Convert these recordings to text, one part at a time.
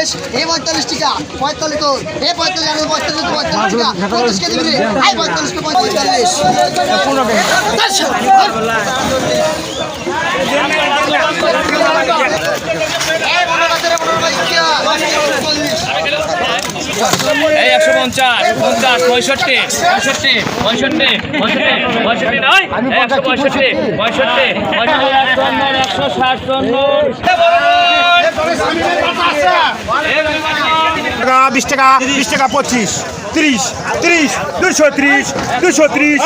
পঁয়তাল্লিশ এই পঁয়তাল্লিশ টাকা পঁয়তাল্লিশ এই পঁয়তাল্লিশ পঁয়তাল্লিশ পঁয়তাল্লিশ টাকা পঁয়তাল্লিশ কেজি বিক্রি এই পঁয়তাল্লিশ পঁয়তাল্লিশ। পনেরো এই একশো পঞ্চাশ পঞ্চাশ পঁয়ষট্টি পঁয়ষট্টি পঁয়ষট্টি পঁয়ষট্টি পঁয়ষট্টি নয় একশো পঁয়ষট্টি পঁয়ষট্টি একশো ষাট টাকা বিশ টাকা বিশ টাকা পঁচিশ তিরিশ তিরিশ দুশো ত্রিশ দুশো ত্রিশ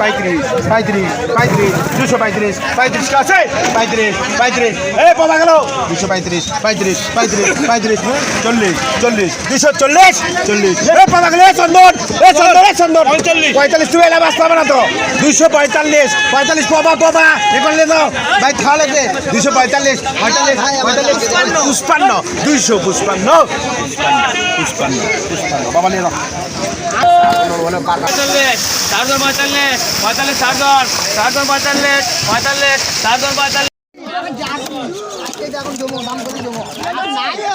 পঁয়ত্রিশ পঁয়ত্রিশ পঁয়ত্রিশ দুশো পঁয়ত্রিশ পঁয়ত্রিশ আছে পঁয়ত্রিশ পঁয়ত্রিশ এ পাওয়া গেল দুশো পঁয়ত্রিশ পঁয়ত্রিশ পঁয়ত্রিশ পঁয়ত্রিশ চল্লিশ চল্লিশ দুশো চল্লিশ চল্লিশ এ পাওয়া গেল চন্দন এ চন্দন এ চন্দন পঁয়তাল্লিশ। পঁয়তাল্লিশ তুই এলাম আসতে হবে না তো দুশো পঁয়তাল্লিশ পঁয়তাল্লিশ পাবা পাবা এ করলে তো ভাই লাগবে দুশো পঁয়তাল্লিশ পঁয়তাল্লিশ পঁয়তাল্লিশ পুষ্পান্ন। দুইশো পুষ্পান্ন। পুষ্পান্ন পুষ্পান্ন। বাবা নিয়ে পঁয়তাল্লিশ চারজন পঁয়তাল্লিশ পঁয়তাল্লিশ পঁয়তাল্লিশ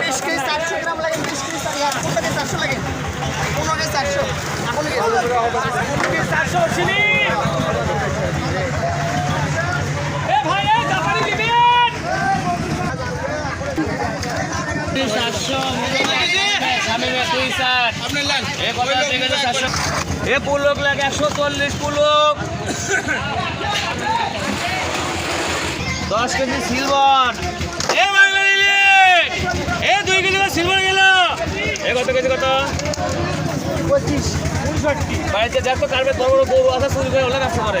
বিশ কেজি চারশো চারশো লাগে চারশো চারশো এ পুলক লাগে একশো চল্লিশ পুলক। দশ কেজি সিলভার এ বাঙালি এ দুই কেজি সিলভার গেল। এ কত কেজি কত? পঁচিশ বাড়িতে দেখো কারবে বড় বড় গরু আছে চুরি করে হলে ব্যবসা করে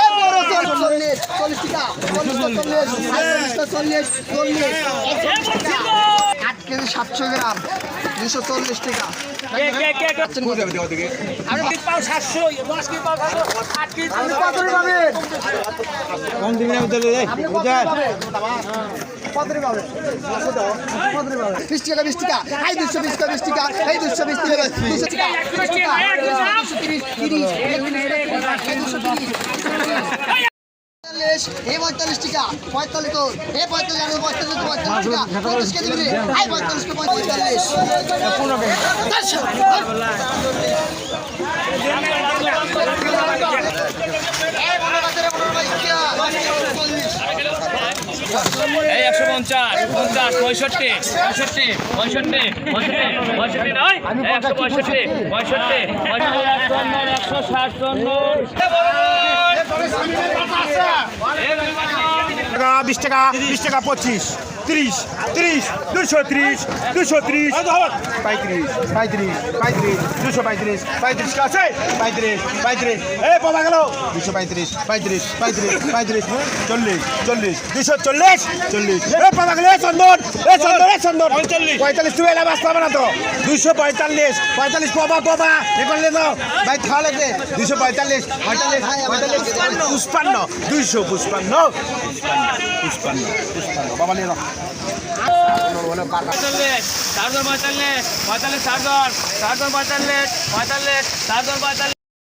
পঁয়তাল্লিশ আট কেজি সাতশো গ্রাম দুশো চল্লিশ টাকা? বিশ দুশো বিশ টাকা পঁয়তাল্লিশ, এই পঁয়তাল্লিশ টাকা পঁয়তাল্লিশ তো এই পঁয়তাল্লিশ আর পঁয়তাল্লিশ পঁয়তাল্লিশ টাকা পঁয়তাল্লিশ কেজি বিক্রি এই পঁয়তাল্লিশ তো পঁয়তাল্লিশ এই একশো পঞ্চাশ পঞ্চাশ পঁয়ষট্টি পঁয়ষট্টি পঁয়ষট্টি পঁয়ষট্টি পঁয়ষট্টি নয় একশো পঁয়ষট্টি পঁয়ষট্টি পঁয়ষট্টি একশো ষাট চন্দ্র টাকা বিশ টাকা বিশ টাকা পঁচিশ তিরিশ তিরিশ দুশো ত্রিশ দুশো ত্রিশ পঁয়ত্রিশ পঁয়ত্রিশ পঁয়ত্রিশ দুশো পঁয়ত্রিশ পঁয়ত্রিশ আছে পঁয়ত্রিশ পঁয়ত্রিশ। এ পাওয়া গেল। দুশো পঁয়ত্রিশ পঁয়ত্রিশ পঁয়ত্রিশ পঁয়ত্রিশ। চল্লিশ চল্লিশ। দুশো চল্লিশ। চল্লিশ। এ পাওয়া গেল। চন্দন। এ চন্দন এ চন্দন। পঁয়তাল্লিশ। পঁয়তাল্লিশ তুই এলাম পাবে না তো। দুশো পঁয়তাল্লিশ। পঁয়তাল্লিশ পাবা পাবা এ করলে তো। ভাই খাওয়া লাগবে। দুশো পঁয়তাল্লিশ পঁয়তাল্লিশ পঁয়তাল্লিশ। পুষ্পান্ন। দুইশো পুষ্পান্ন। পুষ্পান্ন পুষ্পান্ন। বাবা নিয়ে পঁয়তাল্লিশ চারজন পঁয়তাল্লিশ। পঁয়তাল্লিশ চারজন চারজন পঁয়তাল্লিশ পঁয়তাল্লিশ চারজন পঁয়তাল্লিশ।